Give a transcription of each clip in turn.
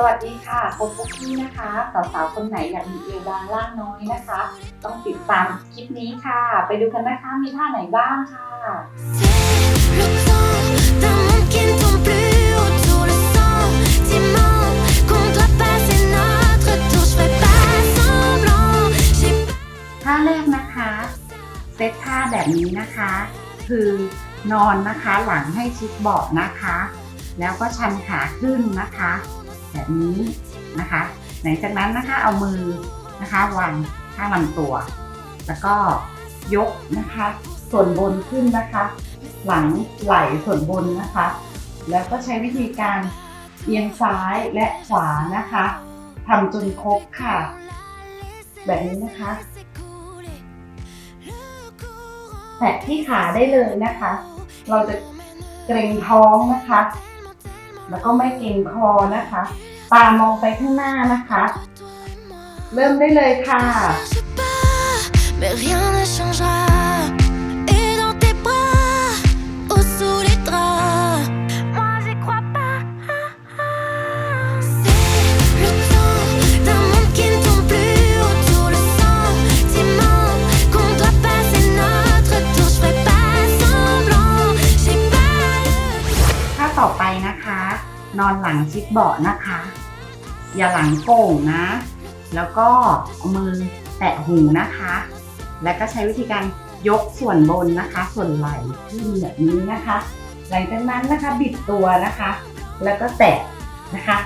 สวัสดีค่ะคนปุ๊กกี้นะคะสาวๆคนไหนอยากมีเอวบางล่างน้อยนะคะ ต้องติดตามคลิปนี้ค่ะ ไปดูกันนะคะมีท่าไหนบ้างค่ะท่าแรกนะคะเซตท่าแบบนี้นะคะ คือนอนนะคะหลังให้ชิดเบาะนะคะ แล้วก็ชันขาขึ้นนะคะ แบบนี้นะคะหลังจากนั้นนะคะเอามือนะคะวางข้างลำตัว แล้วก็ยกนะคะ ส่วนบนขึ้นนะคะ หลังไหล่ส่วนบนนะคะ แล้วก็ใช้วิธีการเอียงซ้ายและขวานะคะทำจนครบค่ะ แบบนี้นะคะแตะที่ขาได้เลยนะคะ เราจะเกรงท้องนะคะ แล้วก็ไม่เกรงคอนะคะ ตามองไปข้างหน้านะคะ เริ่มได้เลยค่ะ นะคะ นอนหลังชิดเบาะนะคะ อย่าหลังโก่งนะ แล้วก็เอามือแตะหูนะคะ แล้วก็ใช้วิธีการยกส่วนบนนะคะ ส่วนไหล่ขึ้นแบบนี้นะคะ หลังจากนั้นนะคะบิดตัวนะคะ แล้วก็แตะนะคะ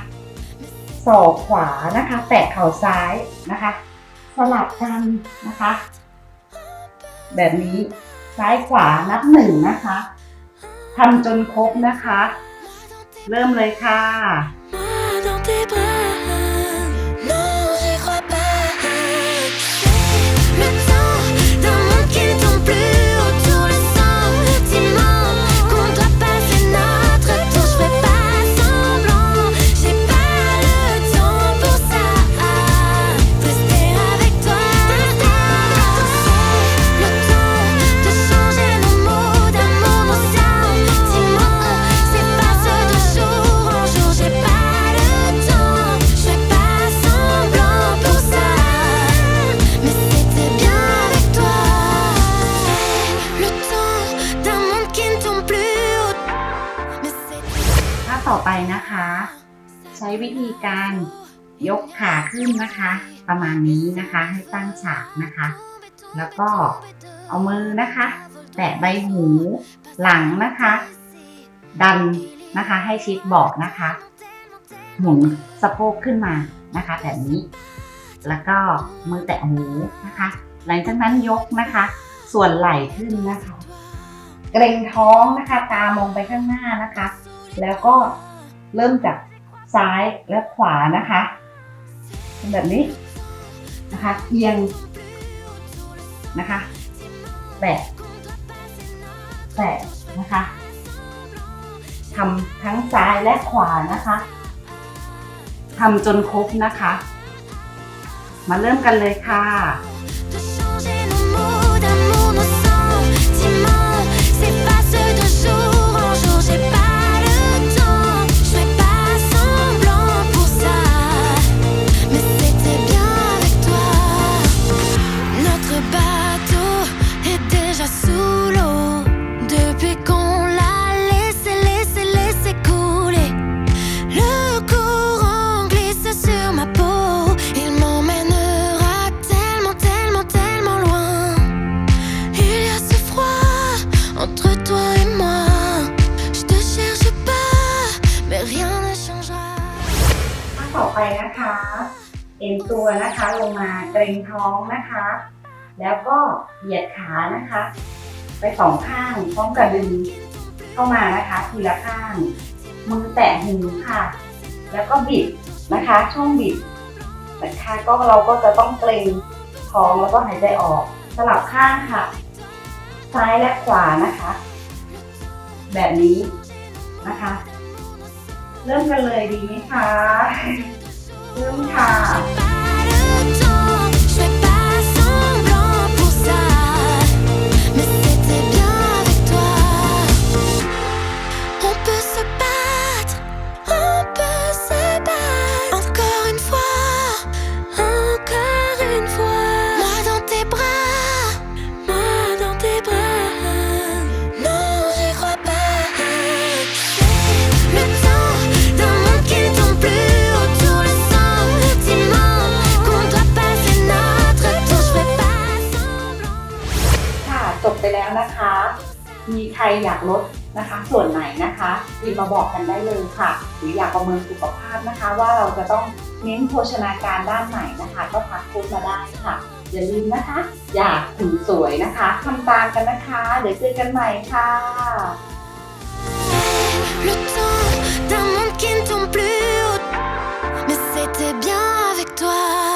ศอกขวานะคะ แตะเข่าซ้ายนะคะ สลับกันนะคะ แบบนี้ซ้ายขวานับหนึ่งนะคะทำจนครบนะคะ เริ่มเลยค่ะ ใช้วิธีการยกขาขึ้นนะคะ ประมาณนี้นะคะ ให้ตั้งฉากนะคะ แล้วก็เอามือนะคะ แตะใบหูหลังนะคะ ดันนะคะให้ชิดเบาะนะคะ หมุนสะโพกขึ้นมานะคะแบบนี้ แล้วก็มือแตะหูนะคะ หลังจากนั้นยกนะคะ ส่วนไหล่ขึ้นนะคะ เกรงท้องนะคะ ตามองไปข้างหน้านะคะ แล้วก็เริ่มจาก ซ้ายและขวานะคะแบบนี้นะคะเอียงนะคะแตะแตะนะคะทำทั้งซ้ายและขวานะคะทำจนครบนะคะ มาเริ่มกันเลยค่ะ ไปนะคะเอ็นตัวนะคะลงมาเกรงท้องนะคะ แล้วก็เหยียดขานะคะ ไปสองข้างพร้อมกับดึงเข้ามานะคะ ทีละข้าง มือแตะหูค่ะ แล้วก็บิดนะคะ ช่วงบิดนะคะก็เราก็จะต้องเกรงท้องแล้วก็หายใจออกสลับข้างค่ะ ซ้ายและขวานะคะ แบบนี้นะคะ เริ่มกันเลยดีไหมคะ เริ่มค่ะ มีใครอยากลดนะคะ ส่วนไหนนะคะรีบมาบอกกันได้เลยค่ะ หรืออยากประเมินสุขภาพนะคะ ว่าเราจะต้องเน้นโภชนาการด้านไหนนะคะ ก็ทักคุมาได้ค่ะ อย่าลืมนะคะ อยากถึงสวยนะคะทำตามกันนะคะเดี๋ยวเจอกันใหม่ค่ะ Le temps d'un monde qui ne tourne plus. Mais c'était bien avec toi.